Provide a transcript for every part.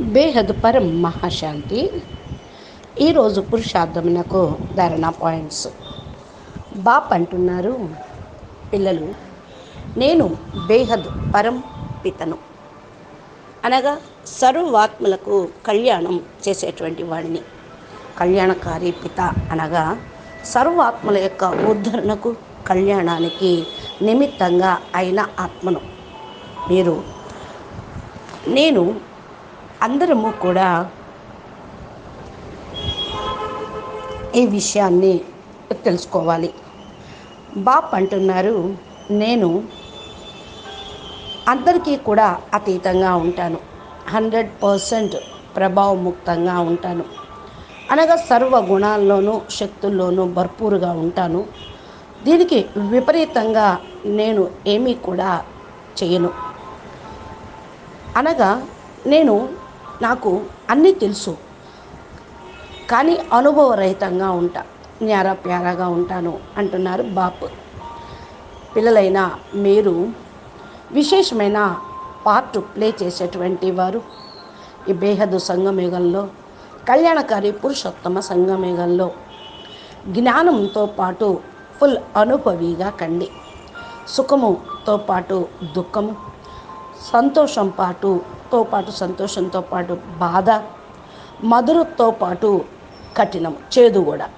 బేహద్ పరం మహాశాంతి. ఈరోజు పురుషార్థమునకు ధారణ పాయింట్స్. బాప్ అంటున్నారు పిల్లలు నేను బేహద్ పరం పితను. అనగా సర్వాత్మలకు కళ్యాణం చేసేటువంటి వాడిని. కళ్యాణకారి పిత అనగా సర్వాత్మల యొక్క ఉద్ధరణకు కళ్యాణానికి నిమిత్తంగా అయిన ఆత్మను. మీరు నేను అందరము కూడా ఈ విషయాన్ని తెలుసుకోవాలి. బాప్ అంటున్నారు నేను అందరికీ కూడా అతీతంగా ఉంటాను. హండ్రెడ్ పర్సెంట్ ప్రభావముక్తంగా ఉంటాను. అనగా సర్వ గుణాల్లోనూ శక్తుల్లోనూ భర్పూరుగా ఉంటాను. దీనికి విపరీతంగా నేను ఏమీ కూడా చేయను. అనగా నేను నాకు అన్నీ తెలుసు. కానీ అనుభవరహితంగా ఉంటా. న్యారా ప్యారాగా ఉంటాను అంటున్నారు బాపు. పిల్లలైన మీరు విశేషమైన పార్ట్ ప్లే చేసేటువంటి వారు. ఈ బేహదు సంగమేగంలో కళ్యాణకారి పురుషోత్తమ సంగమేగంలో జ్ఞానంతో పాటు ఫుల్ అనుభవిగా కండి. సుఖముతో పాటు దుఃఖము సంతోషం పాటు దుఃఖంతో పాటు సంతోషంతో పాటు బాధ మధురతో పాటు కఠినం చేదు కూడా.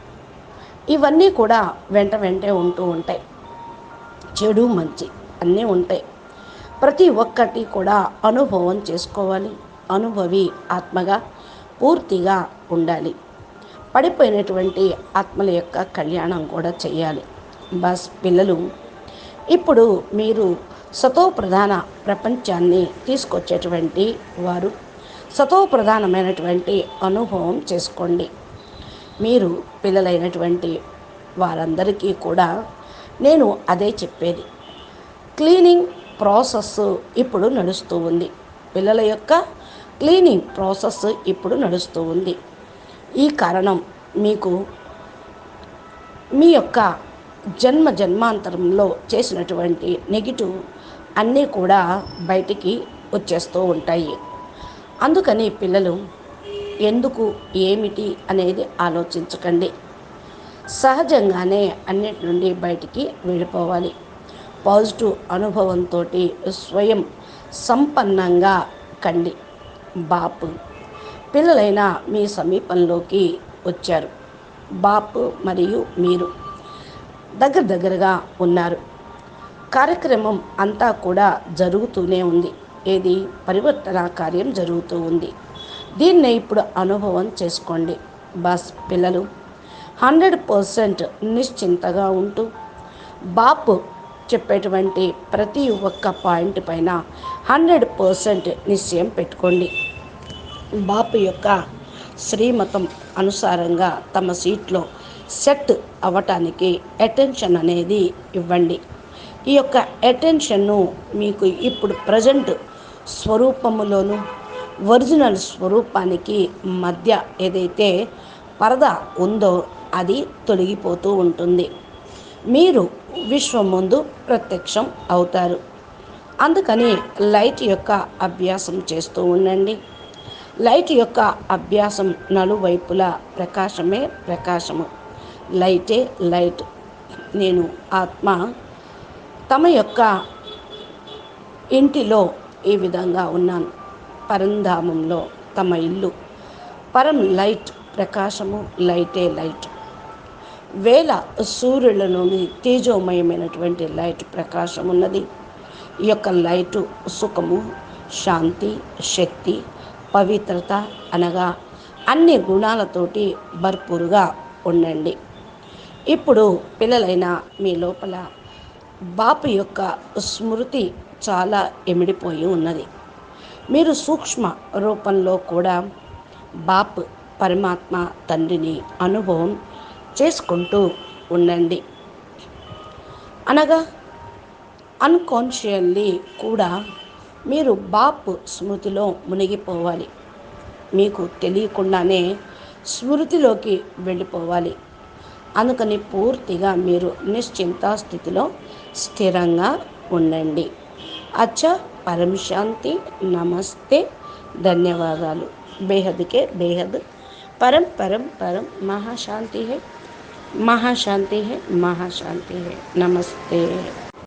ఇవన్నీ కూడా వెంట వెంటే ఉంటూ ఉంటాయి. చెడు మంచి అన్నీ ఉంటాయి. ప్రతి ఒక్కటి కూడా అనుభవం చేసుకోవాలి. అనుభవి ఆత్మగా పూర్తిగా ఉండాలి. పడిపోయినటువంటి ఆత్మల యొక్క కళ్యాణం కూడా చేయాలి. బస్ పిల్లలు ఇప్పుడు మీరు సతో ప్రధాన ప్రపంచాన్ని తీసుకొచ్చేటువంటి వారు. సతో ప్రధానమైనటువంటి అనుభవం చేసుకోండి. మీరు పిల్లలైనటువంటి వారందరికీ కూడా నేను అదే చెప్పేది. క్లీనింగ్ ప్రాసెస్ ఇప్పుడు నడుస్తూ ఉంది. పిల్లల యొక్క క్లీనింగ్ ప్రాసెస్ ఇప్పుడు నడుస్తూ ఉంది. ఈ కారణం మీకు మీ యొక్క జన్మ జన్మాంతరంలో చేసినటువంటి నెగిటివ్ అన్నీ కూడా బయటికి వచ్చేస్తూ ఉంటాయి. అందుకని పిల్లలు ఎందుకు ఏమిటి అనేది ఆలోచించకండి. సహజంగానే అన్నిటి నుండి బయటికి వెళ్ళిపోవాలి. పాజిటివ్ అనుభవంతో స్వయం సంపన్నంగా కండి. బాపు. పిల్లలైన మీ సమీపంలోకి వచ్చారు. బాపు మరియు మీరు. దగ్గర దగ్గరగా ఉన్నారు. కార్యక్రమం అంతా కూడా జరుగుతూనే ఉంది. ఏది? పరివర్తన కార్యం జరుగుతూ ఉంది. దీన్నే ఇప్పుడు అనుభవం చేసుకోండి. బస్ పిల్లలు హండ్రెడ్ పర్సెంట్ నిశ్చింతగా ఉంటూ బాపు చెప్పేటువంటి ప్రతి ఒక్క పాయింట్ పైన హండ్రెడ్ పర్సెంట్ నిశ్చయం పెట్టుకోండి. బాపు యొక్క శ్రీమతం అనుసారంగా తమ సీట్లో సెట్ అవ్వటానికి అటెన్షన్ అనేది ఇవ్వండి. ఈ యొక్క అటెన్షన్ను మీకు ఇప్పుడు ప్రజెంట్ స్వరూపములోను ఒరిజినల్ స్వరూపానికి మధ్య ఏదైతే పరద ఉందో అది తొలగిపోతూ ఉంటుంది. మీరు విశ్వం ముందు ప్రత్యక్షం అవుతారు. అందుకని లైట్ యొక్క అభ్యాసం చేస్తూ ఉండండి. లైట్ యొక్క అభ్యాసం నలువైపులా ప్రకాశమే ప్రకాశము. లైటే లైట్. నేను ఆత్మ. తమ యొక్క ఇంటిలో ఈ విధంగా ఉన్నాను. పరంధామంలో తమ ఇల్లు. పరం లైట్ ప్రకాశము లైటే లైట్. వేల సూర్యుల నుండి తేజోమయమైనటువంటి లైట్ ప్రకాశం ఉన్నది. ఈ యొక్క లైటు సుఖము శాంతి శక్తి పవిత్రత అనగా అన్ని గుణాలతోటి భర్పూరుగా ఉండండి. ఇప్పుడు పిల్లలైన మీ లోపల బాపు యొక్క స్మృతి చాలా ఎమిడిపోయి ఉన్నది. మీరు సూక్ష్మ రూపంలో కూడా బాప్ పరమాత్మ తండ్రిని అనుభవం చేసుకుంటూ ఉండండి. అనగా అన్కాన్షియల్లీ కూడా మీరు బాప్ స్మృతిలో మునిగిపోవాలి. మీకు తెలియకుండానే స్మృతిలోకి వెళ్ళిపోవాలి. అందుకని పూర్తిగా మీరు నిశ్చింత స్థితిలో స్థిరంగా ఉండండి. అచ్చా పరం శాంతి నమస్తే ధన్యవాదాలు. బేహద్కే బేహద్. పరం పరం పరం మహాశాంతి హే మహాశాంతి హే మహాశాంతి. హే నమస్తే.